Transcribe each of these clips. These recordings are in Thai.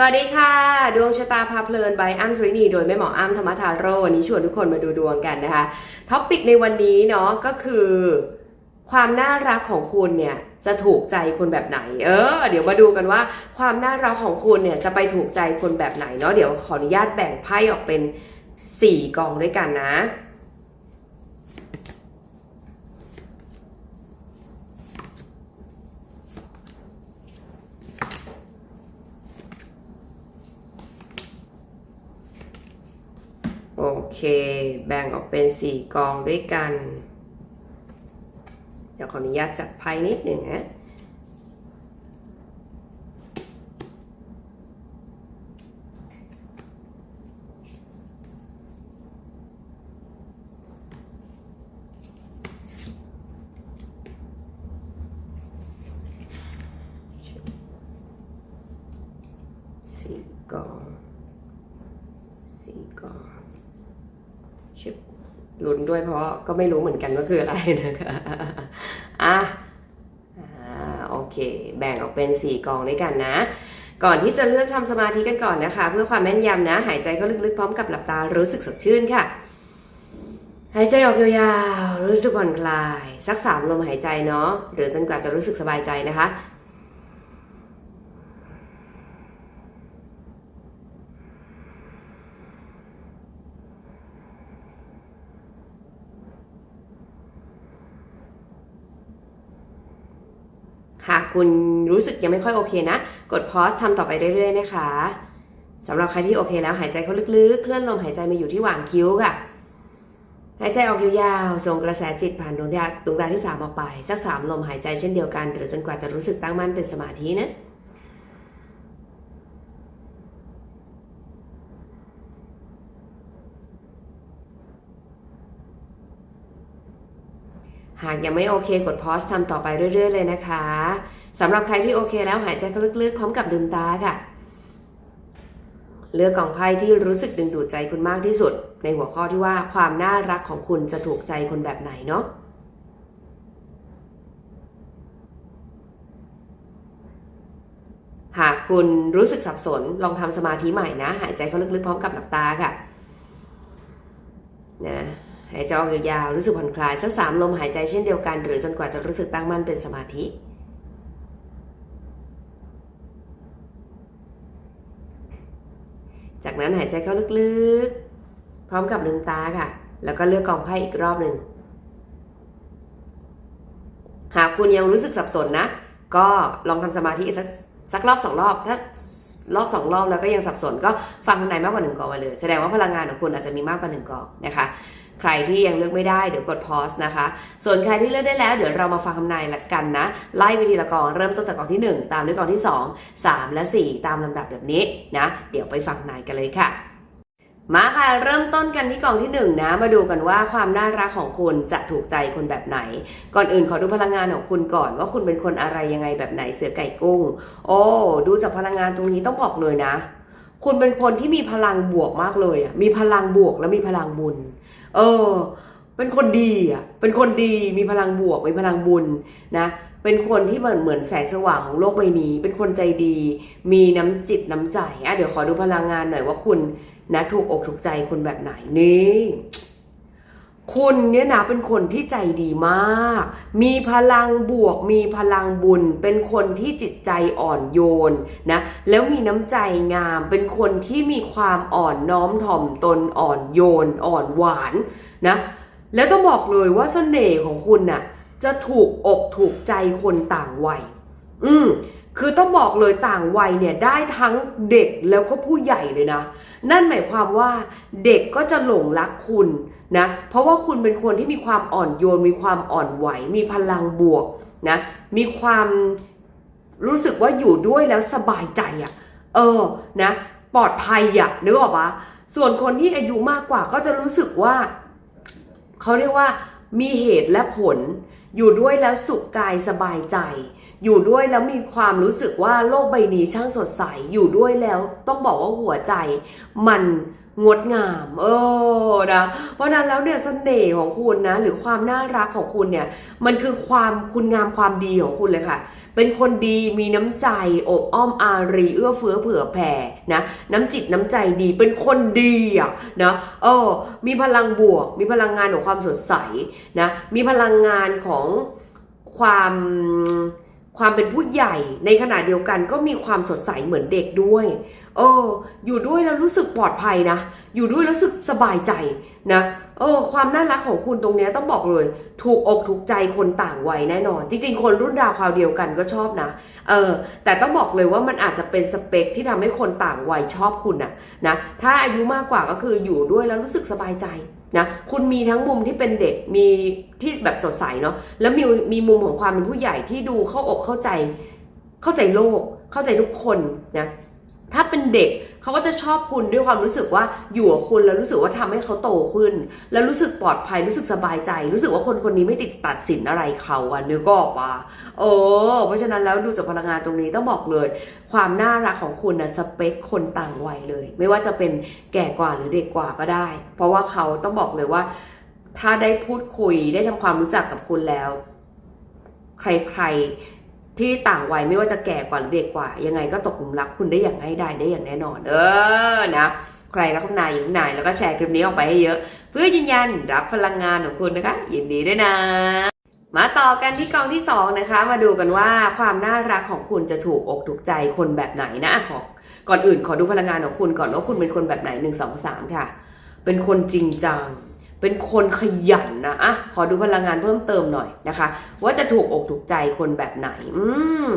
สวัสดีค่ะ ดวงชะตาพาเพลิน by อ้ำทรินีโดยแม่หมออ้ำธรรมทาโรวันนี้ชวนทุกคนมาดูดวงกันนะคะท็อปิกในวันนี้เนาะก็คือ ความน่ารักของคุณเนี่ยจะถูกใจคนแบบไหน เออ เดี๋ยวมาดูกันว่า ความน่ารักของคุณเนี่ยจะไปถูกใจคนแบบไหนเนาะเดี๋ยวขออนุญาตแบ่งไพ่ออกเป็น 4 กองด้วยกันนะ โอเค แบ่งออกเป็นสี่กองด้วยกัน เดี๋ยวขออนุญาตจัดไพ่นิดหนึ่งนะสี่กองชิบ ลุ้นด้วยเพราะก็ไม่รู้เหมือนกันว่าคืออะไรนะคะอะอ่าโอเค แบ่งออกเป็นสี่กองด้วยกันนะ ก่อนที่จะเลือกทำสมาธิกันก่อนนะคะ เพื่อความแม่นยำนะ หายใจเข้าลึกๆพร้อมกับหลับตารู้สึกสดชื่นค่ะ หายใจออกยาวๆรู้สึกผ่อนคลาย สักสามลมหายใจเนาะหรือจนกว่าจะรู้สึกสบายใจนะคะ คุณรู้สึกยังไม่ค่อยโอเคนะ กดพอสทำต่อไปเรื่อยๆนะคะสำหรับใครที่โอเคแล้วหายใจเข้าลึกๆ เคลื่อนลมหายใจมาอยู่ที่หว่างคิ้วค่ะ หายใจออกยาวๆ ส่งกระแสจิตผ่านดวงตาดวงตาที่สามออกไป สักสามลมหายใจเช่นเดียวกัน หรือจนกว่าจะรู้สึกตั้งมั่นเป็นสมาธินะหากยังไม่โอเคกดพอสทำต่อไปเรื่อย ๆ เลยนะคะ สำหรับใครที่โอเคแล้วหายใจเข้าลึกๆ พร้อมกับลืมตาค่ะ เลือกกล่องไพ่ที่รู้สึกดึงดูดใจคุณมากที่สุด ในหัวข้อที่ว่าความน่ารักของคุณจะถูกใจคนแบบไหนเนาะหากคุณรู้สึกสับสนลองทำสมาธิใหม่นะ หายใจเข้าลึกๆพร้อมกับหลับตาค่ะนะหายใจออกยาวๆรู้สึกผ่อนคลายสักสามลมหายใจเช่นเดียวกัน หรือจนกว่าจะรู้สึกตั้งมั่นเป็นสมาธิ จาก นั้นหายใจเข้าลึกๆ พร้อมกับลืมตาค่ะ แล้วก็เลือกกองไพ่อีกรอบหนึ่ง หากคุณยังรู้สึกสับสนนะ ก็ลองทำสมาธิสักสักรอบสองรอบ ถ้ารอบสองรอบแล้วก็ยังสับสน ก็ฟังข้างในมากกว่าหนึ่งกองมาเลย แสดงว่าพลังงานของคุณอาจจะมีมากกว่าหนึ่งกองนะคะ ใครที่ยังเลือกไม่ได้เดี๋ยวกดพอสนะคะ ส่วนใครที่เลือกได้แล้วเดี๋ยวเรามาฟังคำนายละกันนะ ไล่วิธีละกองเริ่มต้นจากกองที่ 1 ตามด้วยกองที่ 2 3 และ 4 ตามลำดับแบบนี้นะ เดี๋ยวไปฟังนายกันเลยค่ะมาค่ะเริ่มต้นกันที่กองที่1นะมาดูกันว่าความน่ารักของคุณจะถูกใจคนแบบไหน ก่อนอื่นขอดูพลังงานของคุณก่อนว่าคุณเป็นคนอะไรยังไงแบบไหนเสือไก่กุ้ง โอ้ดูจากพลังงานตรงนี้ต้องบอกเลยนะ คุณเป็นคนที่มีพลังบวกมากเลยอะมีพลังบวกและมีพลังบุญ เออ เป็นคนดีอะ เป็นคนดีมีพลังบวกมีพลังบุญนะ เป็นคนที่เหมือนเหมือนแสงสว่างของโลกใบนี้ เป็นคนใจดี มีน้ำจิตน้ำใจอะเดี๋ยวขอดูพลังงานหน่อยว่าคุณนะถูกอกถูกใจคนแบบไหนนี่ คุณเนี่ยนะเป็นคนที่ใจดีมาก มีพลังบวก มีพลังบุญ เป็นคนที่จิตใจอ่อนโยนนะ แล้วมีน้ำใจงาม เป็นคนที่มีความอ่อนน้อมถ่อมตนอ่อนโยน อ่อนหวานนะ แล้วต้องบอกเลยว่าเสน่ห์ของคุณน่ะ จะถูกอกถูกใจคนต่างวัย อืม คือต้องบอกเลยต่างวัยเนี่ยได้ทั้งเด็กแล้วก็ผู้ใหญ่เลยนะ นั่นหมายความว่าเด็กก็จะหลงรักคุณนะ เพราะว่าคุณเป็นคนที่มีความอ่อนโยน มีความอ่อนไหว มีพลังบวกนะ มีความรู้สึกว่าอยู่ด้วยแล้วสบายใจอะ่ะ เออ นะ ปลอดภัยอะ่ะนึกออกปะส่วนคนที่อายุมากกว่าก็จะรู้สึกว่า เขาเรียกว่ามีเหตุและผล อยู่ด้วยแล้วสุขกายสบายใจ อยู่ด้วยแล้วมีความรู้สึกว่าโลกใบนี้ช่างสดใส อยู่ด้วยแล้วต้องบอกว่าหัวใจ มัน งดงาม เออนะเพราะนั้นแล้วเนี่ยเสน่ห์ของคุณนะ หรือความน่ารักของคุณเนี่ย มันคือความคุณงามความดีของคุณเลยค่ะ เป็นคนดีมีน้ำใจอบอ้อมอารี เอื้อเฟื้อเผื่อแผ่นะน้ำจิตน้ำใจดีเป็นคนดีอะนะเออมีพลังบวก มีพลังงานของความสดใสนะมีพลังงานของความ ความเป็นผู้ใหญ่ในขณะเดียวกันก็มีความสดใสเหมือนเด็กด้วย เออ อยู่ด้วยแล้วรู้สึกปลอดภัยนะ อยู่ด้วยแล้วรู้สึกสบายใจนะ เออ ความน่ารักของคุณตรงเนี้ยต้องบอกเลย ถูกอกถูกใจคนต่างวัยแน่นอน จริง ๆ คนรุ่นราวคราวเดียวกันก็ชอบนะ เออ แต่ต้องบอกเลยว่ามันอาจจะเป็นสเปคที่ทำให้คนต่างวัยชอบคุณนะนะ ถ้าอายุมากกว่าก็คืออยู่ด้วยแล้วรู้สึกสบายใจ นะคุณมีทั้งมุมที่เป็นเด็กมีที่แบบสดใสเนาะแล้วมีมีมุมของความเป็นผู้ใหญ่ที่ดูเข้าอกเข้าใจ เข้าใจโลก เข้าใจทุกคนนะ ถ้าเป็นเด็กเขาก็จะชอบคุณด้วยความรู้สึกว่าอยู่กับคุณแล้วรู้สึกว่าทำให้เขาโตขึ้น แล้วรู้สึกปลอดภัยรู้สึกสบายใจ รู้สึกว่าคนคนนี้ไม่ติดตัดสินอะไรเขาอะนึกออกปะเออ เพราะฉะนั้นแล้วดูจากพลังงานตรงนี้ต้องบอกเลย ความน่ารักของคุณนะสเปคคนต่างวัยเลย ไม่ว่าจะเป็นแก่กว่าหรือเด็กกว่าก็ได้ เพราะว่าเขาต้องบอกเลยว่า ถ้าได้พูดคุยได้ทำความรู้จักกับคุณแล้ว ใครๆ ที่ต่างวัยไม่ว่าจะแก่กว่าหรือเด็กกว่า ยังไงก็ตกหลุมรักคุณได้อย่างง่ายดายได้อย่างแน่นอน เออนะใครรักคุณนายอยู่คุณนายแล้วก็แชร์คลิปนี้ออกไปให้เยอะ เพื่อยืนยันรับพลังงานของคุณนะคะ ยินดีด้วยนะมาต่อกันที่กองที่สองนะคะ มาดูกันว่าความน่ารักของคุณจะถูกอกถูกใจคนแบบไหนนะอะขอก่อนอื่นขอดูพลังงานของคุณก่อนว่าคุณเป็นคนแบบไหนหนึ่งสองสามค่ะ เป็นคนจริงจัง เป็นคนขยันนะอะขอดูพลังงานเพิ่มเติมหน่อยนะคะ ว่าจะถูกอกถูกใจคนแบบไหน อืม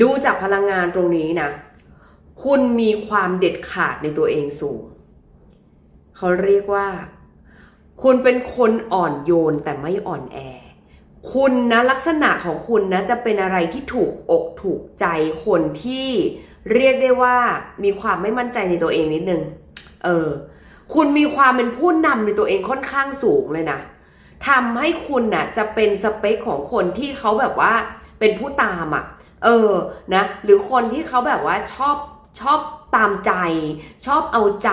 ดูจากพลังงานตรงนี้นะ คุณมีความเด็ดขาดในตัวเองสูง เขาเรียกว่า คุณเป็นคนอ่อนโยนแต่ไม่อ่อนแอ คุณนะลักษณะของคุณนะจะเป็นอะไรที่ถูกอกถูกใจคนที่เรียกได้ว่ามีความไม่มั่นใจในตัวเองนิดนึง เออ คุณมีความเป็นผู้นำในตัวเองค่อนข้างสูงเลยนะทำให้คุณน่ะจะเป็นสเปคของคนที่เขาแบบว่าเป็นผู้ตามอะ เออนะ หรือคนที่เขาแบบว่าชอบชอบตามใจ ชอบเอาใจ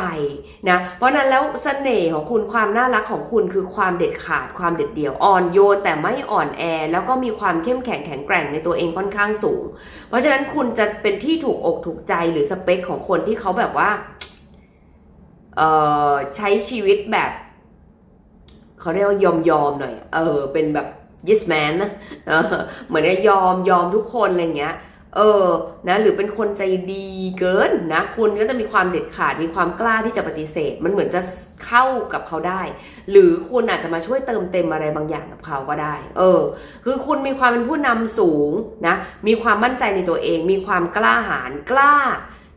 นะ เพราะนั้นแล้วเสน่ห์ของคุณความน่ารักของคุณคือความเด็ดขาดความเด็ดเดี่ยวอ่อนโยนแต่ไม่อ่อนแอ แล้วก็มีความเข้มแข็งแข็งแกร่งในตัวเองค่อนข้างสูง เพราะฉะนั้นคุณจะเป็นที่ถูกอกถูกใจหรือสเปคของคนที่เขาแบบว่า ใช้ชีวิตแบบเขาเรียกว่ายอมยอมหน่อย เออ เป็นแบบ yes man นะเออเหมือนจะยอมยอมทุกคนอะไรเงี้ย เออ นะ หรือเป็นคนใจดีเกินนะ คุณก็จะมีความเด็ดขาด มีความกล้าที่จะปฏิเสธ มันเหมือนจะเข้ากับเขาได้ หรือคุณอาจจะมาช่วยเติมเต็มอะไรบางอย่างกับเขาก็ได้ เออ คือคุณมีความเป็นผู้นำสูงนะ มีความมั่นใจในตัวเอง มีความกล้าหาญ กล้า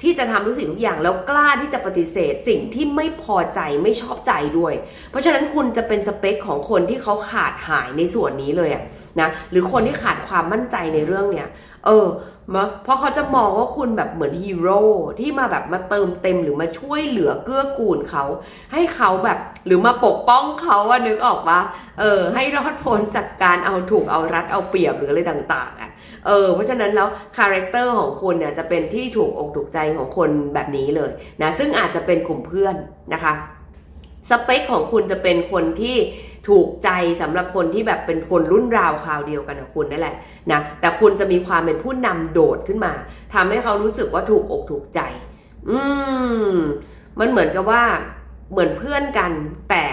ที่จะทำทุกสิ่งทุกอย่างแล้วกล้าที่จะปฏิเสธ สิ่งที่ไม่พอใจไม่ชอบใจด้วย เพราะฉะนั้นคุณจะเป็นสเปคของคนที่เขาขาดหายในส่วนนี้เลยอะนะหรือคนที่ขาดความมั่นใจในเรื่องเนี้ยเออมาเพราะเขาจะมองว่าคุณแบบเหมือนฮีโร่ที่มาแบบมาเติมเต็มหรือมาช่วยเหลือเกื้อกูลเขา ให้เขาแบบหรือมาปกป้องเขาอะนึกออกปะเออ ให้รอดพ้นจากการเอาถูกเอารัดเอาเปรียบหรืออะไรต่าง ๆอะ เออเพราะฉะนั้นแล้วคาแรคเตอร์ของคุณเนี่ยจะเป็นที่ถูกอกถูกใจของคนแบบนี้เลยนะซึ่งอาจจะเป็นกลุ่มเพื่อนนะคะสเปคของคุณจะเป็นคนที่ถูกใจสำหรับคนที่แบบเป็นคนรุ่นราวคราวเดียวกันกับคุณนั่นแหละนะแต่คุณจะมีความเป็นผู้นำโดดขึ้นมาทำให้เขารู้สึกว่าถูกอกถูกใจ อืมมันเหมือนกับว่าเหมือนเพื่อนกันแต่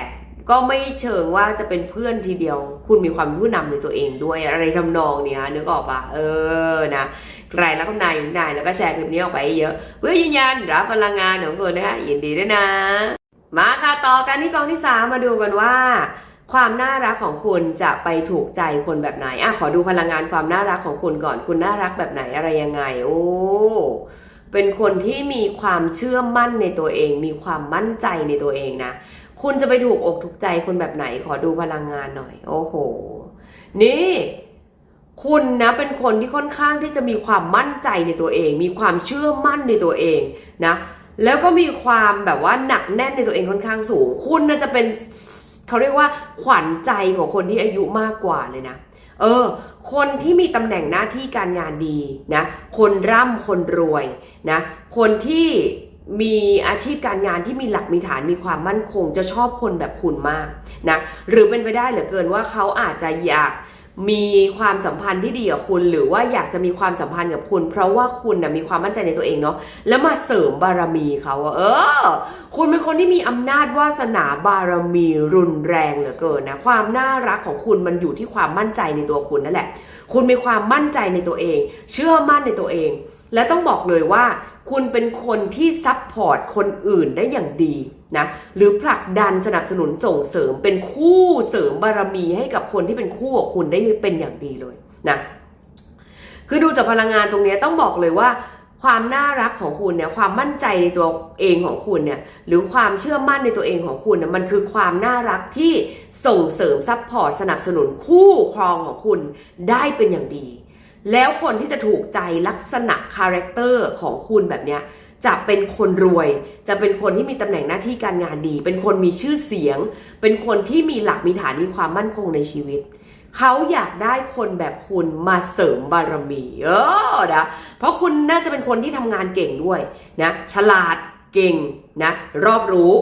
ก็ไม่เชิงว่าจะเป็นเพื่อนทีเดียว คุณมีความผู้นำในตัวเองด้วยอะไรทำนองเนี้ยนึกออกปะเออนะใครแล้วก็นายอยู่นายแล้วก็แชร์คลิปนี้ออกไปเยอะเพื่อยืนยันรับพลังงานของคุณนะคะยินดีด้วยนะ มาค่ะต่อกันที่กองที่สามมาดูกันว่า ความน่ารักของคุณจะไปถูกใจคนแบบไหนอะขอดูพลังงานความน่ารักของคุณก่อนคุณน่ารักแบบไหนอะไรยังไง โอ้เป็นคนที่มีความเชื่อมั่นในตัวเอง มีความมั่นใจในตัวเองนะ คุณจะไปถูกอกถูกใจคนแบบไหนขอดูพลังงานหน่อย โอ้โห นี่ คุณนะเป็นคนที่ค่อนข้างที่จะมีความมั่นใจในตัวเอง มีความเชื่อมั่นในตัวเองนะ แล้วก็มีความแบบว่าหนักแน่นในตัวเองค่อนข้างสูง คุณน่าจะเป็นเขาเรียกว่า ขวัญใจของคนที่อายุมากกว่าเลยนะเออ คนที่มีตำแหน่งหน้าที่การงานดีนะ คนร่ำคนรวยนะ คนที่ มีอาชีพการงานที่มีหลักมีฐานมีความมั่นคง จะชอบคนแบบคุณมากนะหรือเป็นไปได้เหลือเกินว่าเขาอาจจะอยากมีความสัมพันธ์ที่ดีกับคุณ หรือว่าอยากจะมีความสัมพันธ์กับคุณ เพราะว่าคุณนะมีความมั่นใจในตัวเองเนาะแล้วมาเสริมบารมีเขาเออ คุณเป็นคนที่มีอำนาจวาสนาบารมีรุนแรงเหลือเกินนะความน่ารักของคุณมันอยู่ที่ความมั่นใจในตัวคุณนั่นแหละ คุณมีความมั่นใจในตัวเอง เชื่อมั่นในตัวเอง และต้องบอกเลยว่า คุณเป็นคนที่ซัพพอร์ตคนอื่นได้อย่างดีนะหรือผลักดันสนับสนุนส่งเสริมเป็นคู่เสริมบารมีให้กับคนที่เป็นคู่กับคุณได้เป็นอย่างดีเลยนะคือดูจากพลังงานตรงนี้ต้องบอกเลยว่าความน่ารักของคุณเนี่ยความมั่นใจในตัวเองของคุณเนี่ยหรือความเชื่อมั่นในตัวเองของคุณเนี่ยมันคือความน่ารักที่ส่งเสริมซัพพอร์ตสนับสนุนคู่ครองของคุณได้เป็นอย่างดี แล้วคนที่จะถูกใจลักษณะคาแรคเตอร์ของคุณแบบเนี้ยจะเป็นคนรวย จะเป็นคนที่มีตำแหน่งหน้าที่การงานดี เป็นคนมีชื่อเสียง เป็นคนที่มีหลักมีฐานมีความมั่นคงในชีวิต เขาอยากได้คนแบบคุณมาเสริมบารมีเออนะเพราะคุณน่าจะเป็นคนที่ทำงานเก่งด้วยนะฉลาดเก่งนะรอบรู้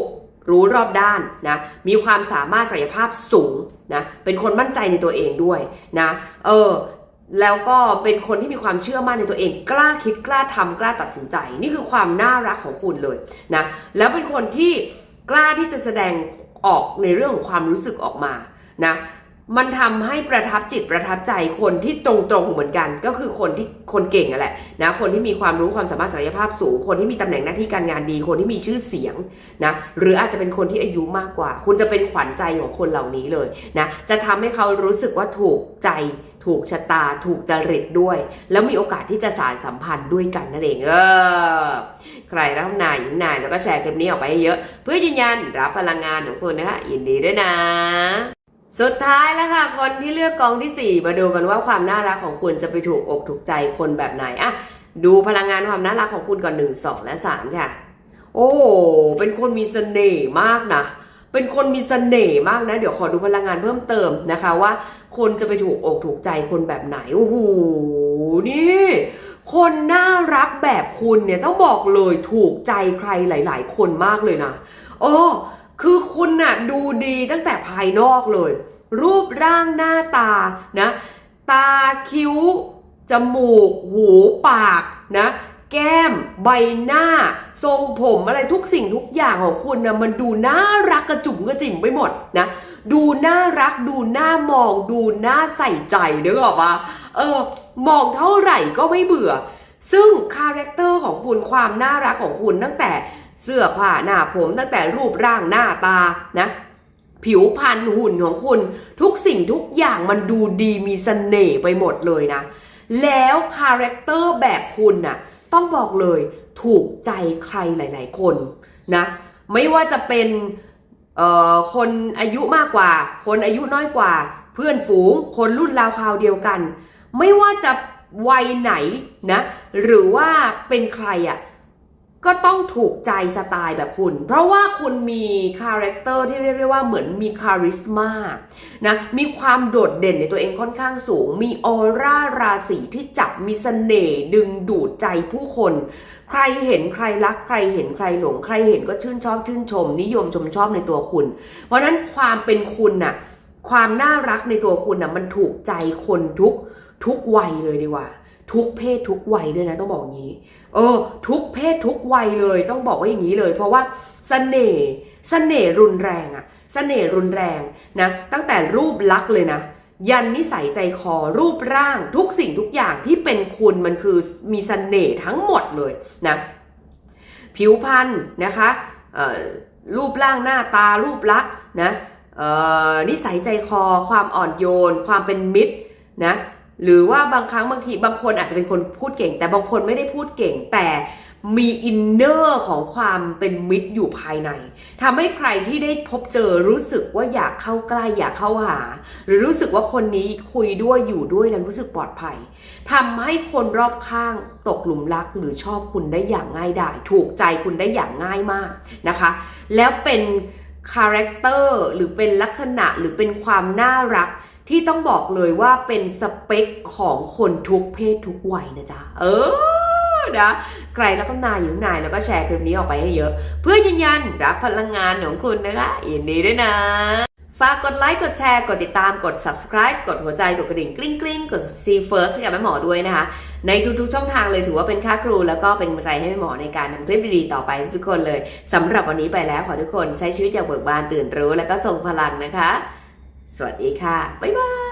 รู้รอบด้านนะ มีความสามารถศักยภาพสูงนะ เป็นคนมั่นใจในตัวเองด้วยนะ เออ แล้วก็เป็นคนที่มีความเชื่อมั่นในตัวเอง กล้าคิดกล้าทำกล้าตัดสินใจ นี่คือความน่ารักของคุณเลยนะแล้วเป็นคนที่กล้าที่จะแสดงออกในเรื่องของความรู้สึกออกมานะมันทำให้ประทับจิตประทับใจคนที่ตรงๆเหมือนกัน ก็คือคนที่คนเก่งแหละนะคนที่มีความรู้ความสามารถศักยภาพสูง คนที่มีตำแหน่งหน้าที่การงานดี คนที่มีชื่อเสียงนะหรืออาจจะเป็นคนที่อายุมากกว่า คุณจะเป็นขวัญใจของคนเหล่านี้เลยนะจะทำให้เขารู้สึกว่าถูกใจ ถูกชะตาถูกจริตด้วย แล้วมีโอกาสที่จะสารสัมพันธ์ด้วยกันนั่นเองเออใครรับนายยินนายแล้วก็แชร์คลิปนี้ออกไปให้เยอะ เพื่อยืนยันรับพลังงานของคุณนะคะยินดีด้วยนะสุดท้ายแล้วค่ะ คนที่เลือกกองที่ 4 มาดูกันว่าความน่ารักของคุณจะไปถูกอกถูกใจคนแบบไหนอะดูพลังงานความน่ารักของคุณก่อนหนึ่งสองและสามค่ะ โอ้เป็นคนมีเสน่ห์มากนะเป็นคนมีเสน่ห์มากนะ เดี๋ยวขอดูพลังงานเพิ่มเติมนะคะว่า คนจะไปถูกอกถูกใจคนแบบไหน โอ้โห นี่ คนน่ารักแบบคุณเนี่ยต้องบอกเลยถูกใจใครหลาย ๆ คนมากเลยนะโอ้คือคุณน่ะดูดีตั้งแต่ภายนอกเลย รูปร่างหน้าตานะ ตาคิ้ว จมูก หูปากนะแก้ม ใบหน้า ทรงผมอะไรทุกสิ่งทุกอย่างของคุณนะมันดูน่ารักกระจุ่มกระจิ่มไปหมดนะ ดูน่ารัก ดูน่ามอง ดูน่าใส่ใจนึกออกปะเออ มองเท่าไหร่ก็ไม่เบื่อ ซึ่งคาแรคเตอร์ของคุณความน่ารักของคุณตั้งแต่เสื้อผ้าหน้าผมตั้งแต่รูปร่างหน้าตานะ ผิวพรรณหุ่นของคุณ ทุกสิ่งทุกอย่างมันดูดีมีเสน่ห์ไปหมดเลยนะ แล้วคาแรคเตอร์แบบคุณน่ะต้องบอกเลยถูกใจใครหลาย ๆ คนนะ ไม่ว่าจะเป็น คนอายุมากกว่า คนอายุน้อยกว่า เพื่อนฝูง คนรุ่นราวคราวเดียวกัน ไม่ว่าจะวัยไหนนะ หรือว่าเป็นใครอะ่ะก็ต้องถูกใจสไตล์แบบคุณ เพราะว่าคุณมีคาแรคเตอร์ที่เรียกได้ว่าเหมือนมีคาริสมานะมีความโดดเด่นในตัวเองค่อนข้างสูง มีออร่าราศีที่จับมีเสน่ห์ดึงดูดใจผู้คน ใครเห็นใครรักใครเห็นใครหลงใครเห็นก็ชื่นชอบชื่นชม นิยมชมชอบในตัวคุณ เพราะนั้นความเป็นคุณน่ะ ความน่ารักในตัวคุณน่ะ มันถูกใจคนทุกทุกวัยเลยดีกว่า ทุกเพศทุกวัยด้วยนะต้องบอกอย่างนี้ เออ ทุกเพศทุกวัยเลยต้องบอกว่าอย่างนี้เลย เพราะว่าเสน่ห์เสน่ห์รุนแรงอะเสน่ห์รุนแรงนะ ตั้งแต่รูปลักษณ์เลยนะ ยันนิสัยใจคอรูปร่างทุกสิ่งทุกอย่างที่เป็นคุณมันคือมีเสน่ห์ทั้งหมดเลยนะผิวพรรณนะคะรูปร่างหน้าตารูปลักษณ์นะนิสัยใจคอความอ่อนโยน ความเป็นมิตรนะ หรือว่าบางครั้งบางทีบางคนอาจจะเป็นคนพูดเก่ง แต่บางคนไม่ได้พูดเก่ง แต่มีอินเนอร์ของความเป็นมิตรอยู่ภายในทำให้ใครที่ได้พบเจอรู้สึกว่าอยากเข้าใกล้อยากเข้าหา หรือรู้สึกว่าคนนี้คุยด้วยอยู่ด้วยแล้วรู้สึกปลอดภัยทำให้คนรอบข้างตกหลุมรักหรือชอบคุณได้อย่างง่ายดายถูกใจคุณได้อย่างง่ายมากนะคะ แล้วเป็นคาแรคเตอร์หรือเป็นลักษณะหรือเป็นความน่ารัก ที่ต้องบอกเลยว่าเป็นสเปคของคนทุกเพศทุกวัยนะจ๊ะ เออนะใครแล้วก็นายอยู่ข้างในแล้วก็แชร์คลิปนี้ออกไปให้เยอะ เพื่อยืนยันรับพลังงานของคุณนะคะยินดีด้วยนะฝากกดไลค์ กดแชร์ กดติดตาม กด subscribe กดหัวใจ กดกระดิ่งกริ๊งกริ๊งกด see first ให้กับแม่หมอด้วยนะคะ ในทุกๆช่องทางเลยถือว่าเป็นค่าครู แล้วก็เป็นกำลังใจให้แม่หมอในการทำคลิปดีๆต่อไปทุกคนเลยสำหรับวันนี้ไปแล้วขอทุกคนใช้ชีวิตอย่างเบิกบานตื่นรู้ แล้วก็ทรงพลังนะคะ สวัสดีค่ะ บ๊ายบาย